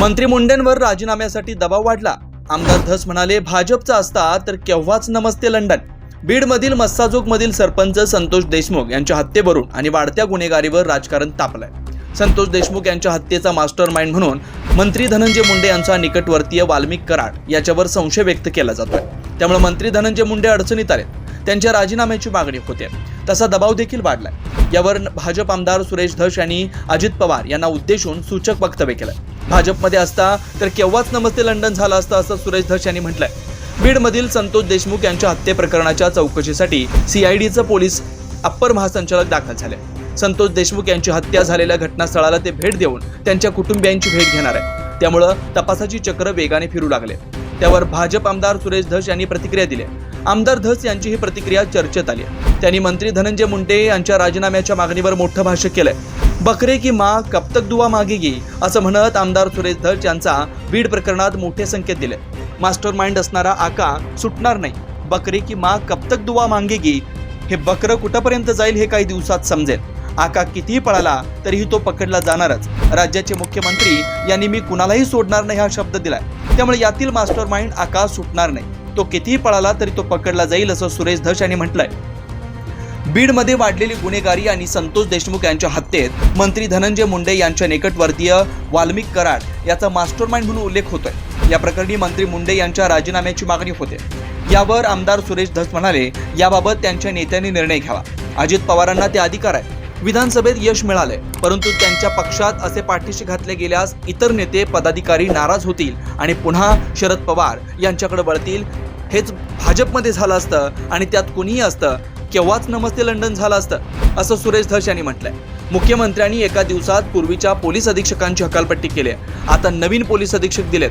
मंत्री मुंडेंवर राजीनाम्यासाठी दबाव वाढला. आमदार धस म्हणाले भाजपचा असता तर केव्हाच नमस्ते लंडन. बीडमधील मस्साजोगमधील सरपंच संतोष देशमुख यांच्या हत्येवरून आणि वाढत्या गुन्हेगारीवर राजकारण तापलंय. संतोष देशमुख यांच्या हत्येचा मास्टर माइंड म्हणून मंत्री धनंजय मुंडे यांचा निकटवर्तीय वाल्मिक कराड याच्यावर संशय व्यक्त केला जातोय. त्यामुळे मंत्री धनंजय मुंडे अडचणीत आले त्यांच्या राजीनाम्याची मागणी होते. तसा दबाव देखील वाढलाय. यावर भाजप आमदार सुरेश धस यांनी अजित पवार यांना उद्देशून सूचक वक्तव्य केलं भाजपमध्ये असता तर केव्हाच नमस्ते लंडन झालं असतं असं सुरेश धस यांनी म्हटलंय. बीडमधील संतोष देशमुख यांच्या हत्ये प्रकरणाच्या चौकशीसाठी सीआयडीचं पोलीस अप्पर महासंचालक दाखल झाले. संतोष देशमुख यांची हत्या झालेल्या घटनास्थळाला ते भेट देऊन त्यांच्या कुटुंबियांची भेट घेणार आहे त्यामुळं तपासाची चक्र वेगाने फिरू लागले. त्यावर भाजप आमदार सुरेश धस यांनी प्रतिक्रिया दिली. आमदार धस यांची ही प्रतिक्रिया चर्चेत आली. त्यांनी मंत्री धनंजय मुंडे यांच्या राजीनाम्याच्या मागणीवर मोठं भाष्य केलंय. बकरे की मा कब तक दुवा मागेगी? असं म्हणत आमदार सुरेश धस यांचा बीड प्रकरणात मोठे संकेत दिले. मास्टर माइंड असणारा आका सुटणार नाही. बकरे की मा कब तक दुवा मागेगी? हे बकरं कुठपर्यंत जाईल हे काही दिवसात समजेल. आका कितीही पळाला तरीही तो पकडला जाणारच. राज्याचे मुख्यमंत्री यांनी मी कुणालाही सोडणार नाही हा शब्द दिलाय. त्यामुळे यातील मास्टर माइंड आका सुटणार नाही. तो कितीही पळाला तरी तो पकडला जाईल असं सुरेश धस यांनी म्हटलंय. बीडमध्ये वाढलेली गुन्हेगारी आणि संतोष देशमुख यांच्या हत्येत मंत्री धनंजय मुंडे यांच्या निकटवर्तीय वाल्मिक कराड याचा मास्टर माइंड म्हणून उल्लेख होतोय. या प्रकरणी मंत्री मुंडे यांच्या राजीनाम्याची मागणी होते. यावर आमदार सुरेश धस म्हणाले याबाबत त्यांच्या नेत्यांनी निर्णय घ्यावा. अजित पवारांना ते अधिकार आहे. विधानसभेत यश मिळाले परंतु त्यांच्या पक्षात असे पाठीशी घातले गेल्यास इतर नेते पदाधिकारी नाराज होतील आणि पुन्हा शरद पवार यांच्याकडे वळतील. हेच भाजपमध्ये झालं असतं आणि त्यात कुणीही असतं केव्हाच नमस्ते लंडन झालं असतं असं सुरेश धस यांनी म्हटलंय. मुख्यमंत्र्यांनी एका दिवसात पूर्वीच्या पोलीस अधीक्षकांची हकालपट्टी केली आहे. आता नवीन पोलीस अधीक्षक दिलेत.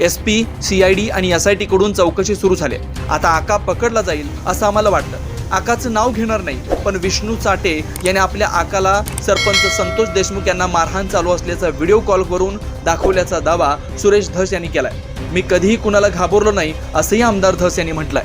S P C I D आणि एस आय टी कडून चौकशी सुरू झाली आता आका पकडला जाईल असं आम्हाला वाटतं. आकाचं नाव घेणार नाही पण विष्णू चाटे याने आपल्या आकाला सरपंच संतोष देशमुख यांना मारहाण चालू असल्याचा व्हिडिओ कॉलवरून दाखवल्याचा दावा सुरेश धस यांनी केलाय. मी कधीही कुणाला घाबरलो नाही असंही आमदार धस यांनी म्हटलंय.